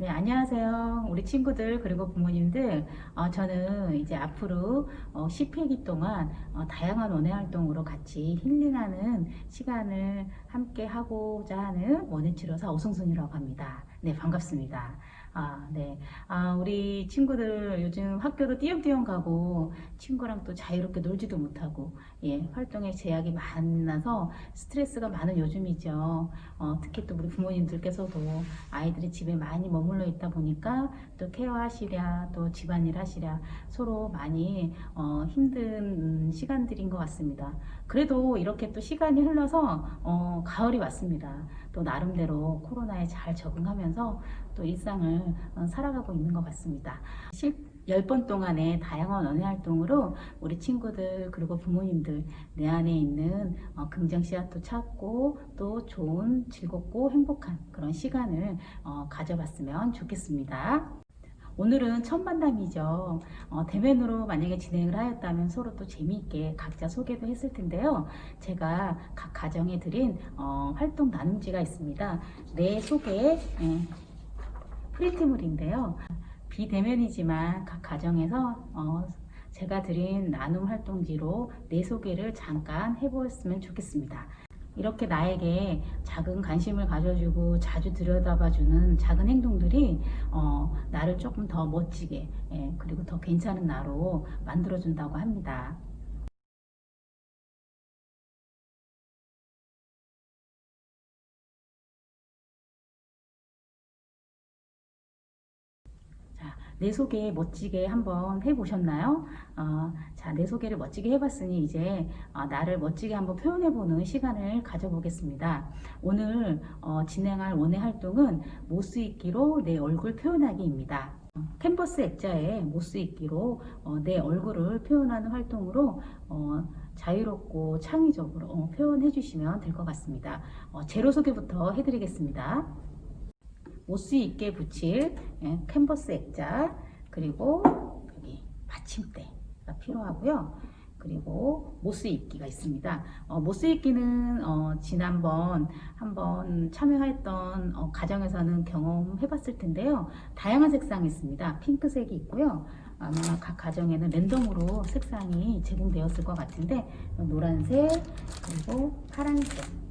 네, 안녕하세요. 우리 친구들, 그리고 부모님들. 어, 저는 이제 앞으로 어, 10회기 동안 어, 다양한 원예 활동으로 같이 힐링하는 시간을 함께 하고자 하는 원예 치료사 오승순이라고 합니다. 네, 반갑습니다. 아, 네. 아, 우리 친구들 요즘 학교도 띄엄띄엄 가고 친구랑 또 자유롭게 놀지도 못하고 예, 활동에 제약이 많아서 스트레스가 많은 요즘이죠. 어, 특히 또 우리 부모님들께서도 아이들이 집에 많이 머물러 있다 보니까 또 케어하시랴 또 집안일 하시랴 서로 많이 어, 힘든 음, 시간들인 것 같습니다. 그래도 이렇게 또 시간이 흘러서 어, 가을이 왔습니다. 또 나름대로 코로나에 잘 적응하면서 또 일상을 어, 살아가고 있는 것 같습니다. 10번 동안의 다양한 언어 활동으로 우리 친구들 그리고 부모님들 내 안에 있는 어, 긍정 씨앗도 찾고 또 좋은 즐겁고 행복한 그런 시간을 어, 가져봤으면 좋겠습니다. 오늘은 첫 만남이죠. 어, 대면으로 만약에 진행을 하였다면 서로 또 재미있게 각자 소개도 했을 텐데요. 제가 각 가정에 드린 어, 활동 나눔지가 있습니다. 내 소개 예, 프린트물인데요. 비대면이지만 각 가정에서 어, 제가 드린 나눔 활동지로 내 소개를 잠깐 해보았으면 좋겠습니다. 이렇게 나에게 작은 관심을 가져주고 자주 들여다봐주는 작은 행동들이 어, 나를 조금 더 멋지게 예, 그리고 더 괜찮은 나로 만들어준다고 합니다. 내 소개 멋지게 한번 해보셨나요? 어, 자, 내 소개를 멋지게 해봤으니 이제 어, 나를 멋지게 한번 표현해보는 시간을 가져보겠습니다. 오늘 어, 진행할 원예 활동은 읽기로 내 얼굴 표현하기입니다. 어, 캔버스 액자에 읽기로 어, 내 얼굴을 표현하는 활동으로 어, 자유롭고 창의적으로 어, 표현해 주시면 될 것 같습니다. 어, 재료 소개부터 해드리겠습니다. 못수 있게 붙일 예, 캔버스 액자 그리고 여기 받침대가 필요하고요. 그리고 모스 입기가 있습니다. 어, 모스 입기는 어, 지난번 한번 참여했던 어, 가정에서는 경험해봤을 텐데요. 다양한 색상이 있습니다. 핑크색이 있고요. 아마 각 가정에는 랜덤으로 색상이 제공되었을 것 같은데 어, 노란색 그리고 파란색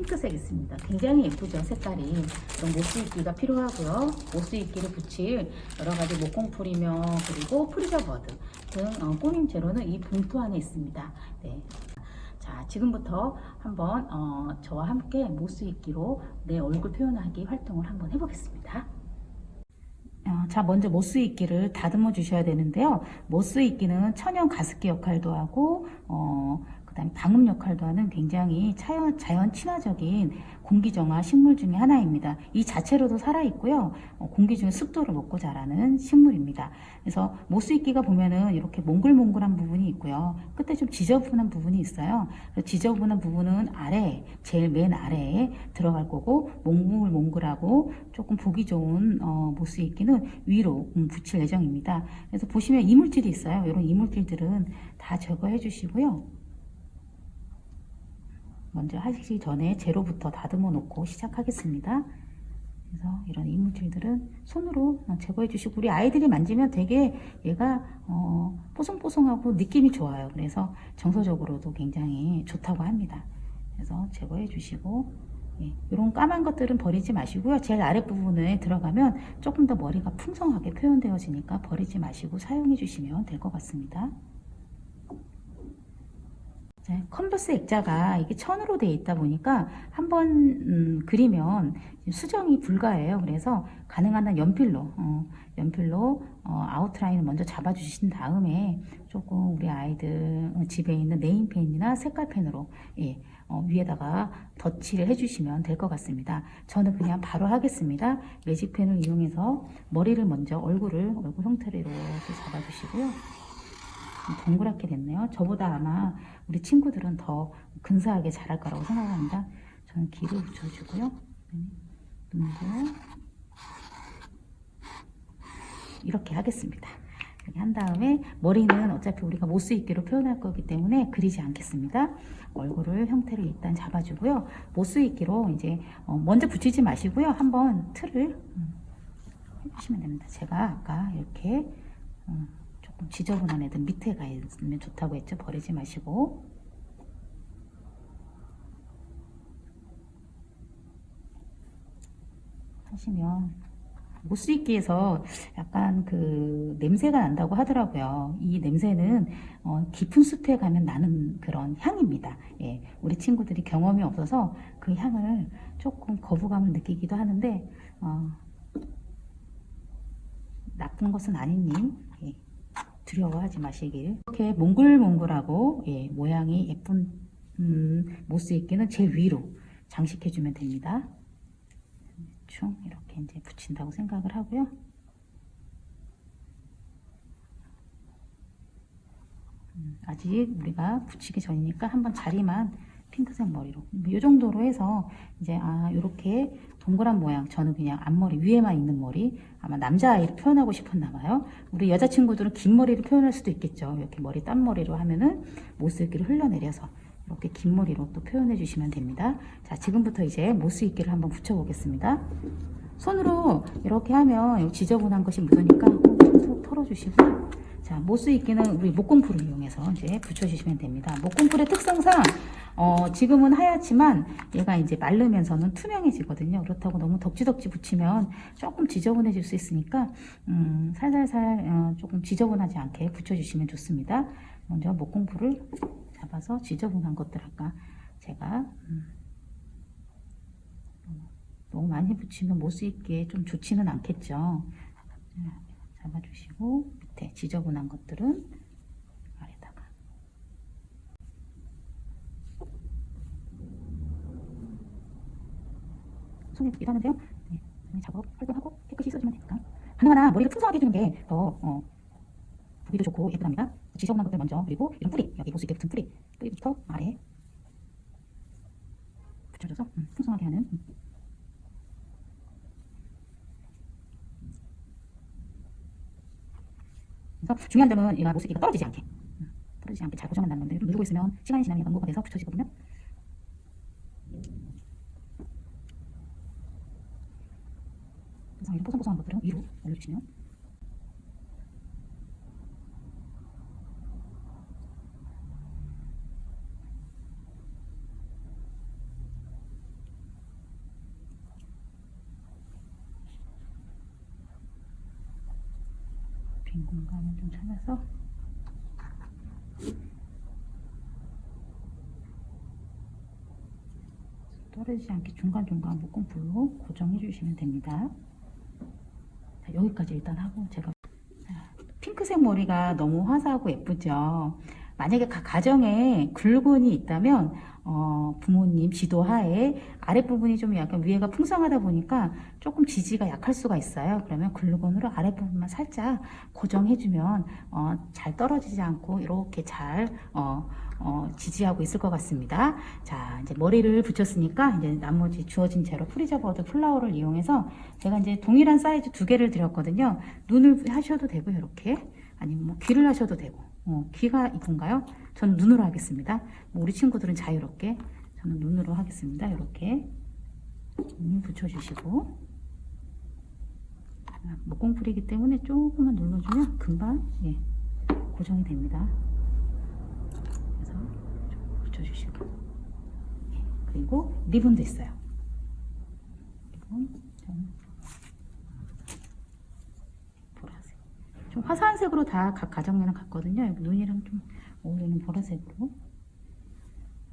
핑크색 있습니다. 굉장히 예쁘죠, 색깔이. 이런 모스 입기가 필요하고요. 모스 입기를 붙일 여러 가지 목공풀이며 그리고 프리저버드 등 어, 꾸밈 재료는 이 봉투 안에 있습니다. 네. 자, 지금부터 한번 어, 저와 함께 모스 입기로 내 얼굴 표현하기 활동을 한번 해보겠습니다. 어, 자, 먼저 모스 입기를 다듬어 주셔야 되는데요. 모스 입기는 천연 가습기 역할도 하고, 어, 그 다음에 방음 역할도 하는 굉장히 자연, 자연 친화적인 공기 정화 식물 중에 하나입니다. 이 자체로도 살아 있고요. 어, 공기 중에 습도를 먹고 자라는 식물입니다. 그래서 모스이끼가 보면은 이렇게 몽글몽글한 부분이 있고요. 끝에 좀 지저분한 부분이 있어요. 지저분한 부분은 아래, 제일 맨 아래에 들어갈 거고, 몽글몽글하고 조금 보기 좋은 어, 모스이끼는 위로 음, 붙일 예정입니다. 그래서 보시면 이물질이 있어요. 이런 이물질들은 다 제거해 주시고요. 먼저 하시기 전에 재료부터 다듬어 놓고 시작하겠습니다. 그래서 이런 이물질들은 손으로 제거해 주시고 우리 아이들이 만지면 되게 얘가 어, 뽀송뽀송하고 느낌이 좋아요. 그래서 정서적으로도 굉장히 좋다고 합니다. 그래서 제거해 주시고 예, 이런 까만 것들은 버리지 마시고요. 제일 아랫부분에 들어가면 조금 더 머리가 풍성하게 표현되어지니까 버리지 마시고 사용해 주시면 될 것 같습니다. 네, 컨버스 액자가 이게 천으로 되어 있다 보니까 한번 음, 그리면 수정이 불가해요. 그래서 가능한 한 연필로 어, 연필로 어, 아웃라인을 먼저 잡아주신 다음에 조금 우리 아이들 집에 있는 네임펜이나 색깔펜으로 예, 어, 위에다가 덧칠을 해주시면 될 것 같습니다. 저는 그냥 바로 하겠습니다. 매직펜을 이용해서 머리를 먼저 얼굴을 얼굴 형태로 이렇게 잡아주시고요. 동그랗게 됐네요. 저보다 아마 우리 친구들은 더 근사하게 자랄 거라고 생각합니다. 저는 기를 붙여주고요. 눈도 이렇게 하겠습니다. 이렇게 한 다음에 머리는 어차피 우리가 못쓰 있기로 표현할 거기 때문에 그리지 않겠습니다. 얼굴을 형태를 일단 잡아주고요. 못쓰 있기로 이제 어, 먼저 붙이지 마시고요. 한번 틀을 음, 해주시면 됩니다. 제가 아까 이렇게 음, 지저분한 애들 밑에 가 있으면 좋다고 했죠. 버리지 마시고 하시면 못쓰기에서 약간 그 냄새가 난다고 하더라고요. 이 냄새는 어, 깊은 숲에 가면 나는 그런 향입니다. 예, 우리 친구들이 경험이 없어서 그 향을 조금 거부감을 느끼기도 하는데 어, 나쁜 것은 아니니 예, 두려워하지 마시길. 이렇게 몽글몽글하고 예, 모양이 예쁜 음, 못쓰기는 제일 위로 장식해 주면 됩니다. 대충 이렇게 이제 붙인다고 생각을 하고요. 음, 아직 우리가 붙이기 전이니까 한번 자리만 핑크색 머리로 이 정도로 해서 이제 아 이렇게 동그란 모양 저는 그냥 앞머리 위에만 있는 머리 아마 남자아이를 표현하고 싶었나 봐요. 우리 여자친구들은 긴 머리를 표현할 수도 있겠죠. 이렇게 머리 딴머리로 하면은 못쓰기를 흘러내려서 이렇게 긴 머리로 또 표현해 주시면 됩니다. 자 지금부터 이제 못쓰기를 한번 붙여 보겠습니다. 손으로 이렇게 하면 지저분한 것이 묻으니까 톡톡 털어주시고 자, 못쓰기는 우리 목공풀을 이용해서 이제 붙여주시면 됩니다. 목공풀의 특성상 어, 지금은 하얗지만 얘가 이제 마르면서는 투명해지거든요. 그렇다고 너무 덕지덕지 붙이면 조금 지저분해질 수 있으니까 음, 살살살 어, 조금 지저분하지 않게 붙여주시면 좋습니다. 먼저 목공풀을 잡아서 지저분한 것들 아까 제가 음, 너무 많이 붙이면 못쓰기에 좀 좋지는 않겠죠. 잡아주시고 밑에 지저분한 것들은 아래다가 손에 붙기도 하는데요. 네, 손에 작업 활동하고 깨끗이 써주면 되니까 하나하나 머리를 풍성하게 해주는 게더 어, 보기도 좋고 예쁘답니다. 지저분한 것들 먼저 그리고 이런 뿌리 여기 볼수 있게 붙은 뿌리 뿌리부터 아래 붙여줘서 음, 풍성하게 하는 음. 그래서 중요한 점은 얘가 모습기가 떨어지지 않게. 음, 떨어지지 않게 잘 고정한다는 건데 누르고 있으면 시간이 지나면 연고가 돼서 붙여지거든요 그래서 이런 뽀송뽀송한 것들은 위로 올려주시면 빈 공간을 좀 찾아서 떨어지지 않게 중간중간 묶음풀로 고정해 주시면 됩니다. 자, 여기까지 일단 하고 제가 자, 핑크색 머리가 너무 화사하고 예쁘죠. 만약에 각 가정에 굴근이 있다면 어, 부모님 지도하에 아랫부분이 좀 약간 위에가 풍성하다 보니까 조금 지지가 약할 수가 있어요. 그러면 글루건으로 아랫부분만 살짝 고정해주면 어, 잘 떨어지지 않고 이렇게 잘 어, 어, 지지하고 있을 것 같습니다. 자, 이제 머리를 붙였으니까 이제 나머지 주어진 재료 프리저버드 플라워를 이용해서 제가 이제 동일한 사이즈 두 개를 드렸거든요. 눈을 하셔도 되고 이렇게 아니면 뭐 귀를 하셔도 되고 어, 귀가 이쁜가요? 저는 눈으로 하겠습니다. 뭐 우리 친구들은 자유롭게 저는 눈으로 하겠습니다. 이렇게 눈 붙여주시고 아, 목공풀이기 때문에 조금만 눌러주면 금방 예, 고정이 됩니다. 그래서 좀 붙여주시고 예, 그리고 리본도 있어요. 리본 보라색. 좀 화사한 색으로 다 각 가정에는 같거든요. 눈이랑 좀 어울리는 보라색으로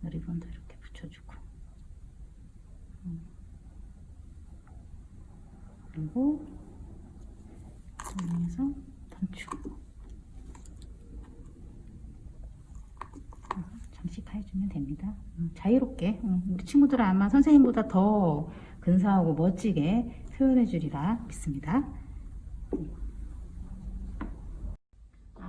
리본도 이렇게 붙여주고 음. 그리고 정리해서 단추 장식 해주면 됩니다. 음, 자유롭게 음, 우리 친구들은 아마 선생님보다 더 근사하고 멋지게 표현해 주리라 믿습니다.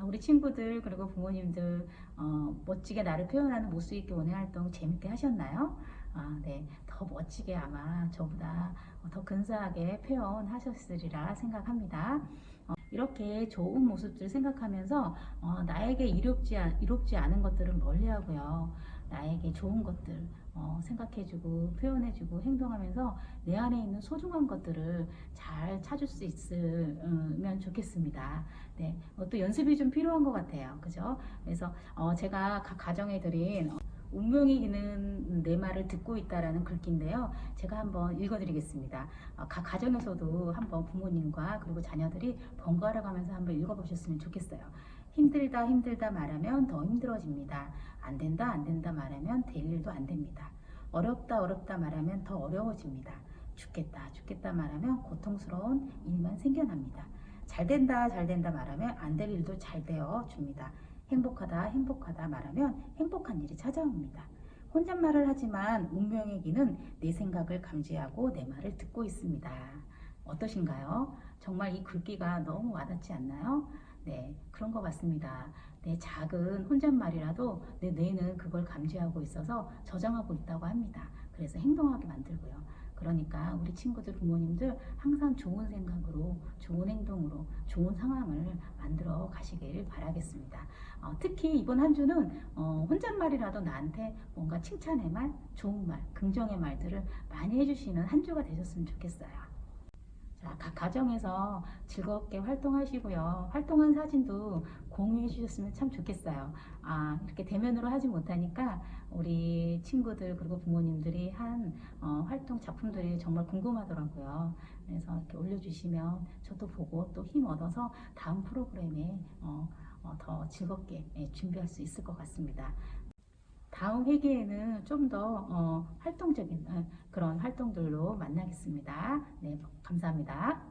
아, 우리 친구들 그리고 부모님들 어, 멋지게 나를 표현하는 모습 있게 원예 활동 재밌게 하셨나요? 아, 네, 더 멋지게 아마 저보다 더 근사하게 표현하셨으리라 생각합니다. 어, 이렇게 좋은 모습들 생각하면서 어, 나에게 이롭지, 않- 이롭지 않은 것들은 멀리 하고요. 나에게 좋은 것들, 어, 생각해주고 표현해주고 행동하면서 내 안에 있는 소중한 것들을 잘 찾을 수 있으면 좋겠습니다. 네, 어, 또 연습이 좀 필요한 것 같아요. 그죠? 그래서 어, 제가 각 가정에 드린 어, 운명이 이기는 내 말을 듣고 있다라는 글귀인데요. 제가 한번 읽어드리겠습니다. 어, 각 가정에서도 한번 부모님과 그리고 자녀들이 번갈아 가면서 한번 읽어보셨으면 좋겠어요. 힘들다 힘들다 말하면 더 힘들어집니다. 안 된다 안 된다 말하면 될 일도 안 됩니다. 어렵다 어렵다 말하면 더 어려워집니다. 죽겠다 죽겠다 말하면 고통스러운 일만 생겨납니다. 잘 된다 잘 된다 말하면 안 될 일도 잘 되어 줍니다. 행복하다 행복하다 말하면 행복한 일이 찾아옵니다. 혼잣말을 하지만 운명의 기는 내 생각을 감지하고 내 말을 듣고 있습니다. 어떠신가요? 정말 이 글귀가 너무 와닿지 않나요? 네, 그런 것 같습니다. 내 작은 혼잣말이라도 내 뇌는 그걸 감지하고 있어서 저장하고 있다고 합니다. 그래서 행동하게 만들고요. 그러니까 우리 친구들, 부모님들 항상 좋은 생각으로, 좋은 행동으로, 좋은 상황을 만들어 가시길 바라겠습니다. 어, 특히 이번 한 주는 어, 혼잣말이라도 나한테 뭔가 칭찬의 말, 좋은 말, 긍정의 말들을 많이 해주시는 한 주가 되셨으면 좋겠어요. 자, 각 가정에서 즐겁게 활동하시고요. 활동한 사진도 공유해 주셨으면 참 좋겠어요. 아, 이렇게 대면으로 하지 못하니까 우리 친구들 그리고 부모님들이 한 어, 활동 작품들이 정말 궁금하더라고요. 그래서 이렇게 올려주시면 저도 보고 또 힘 얻어서 다음 프로그램에 어, 어, 더 즐겁게 예, 준비할 수 있을 것 같습니다. 다음 회기에는 좀 더 어, 활동적인 어, 그런 활동들로 만나겠습니다. 네, 감사합니다.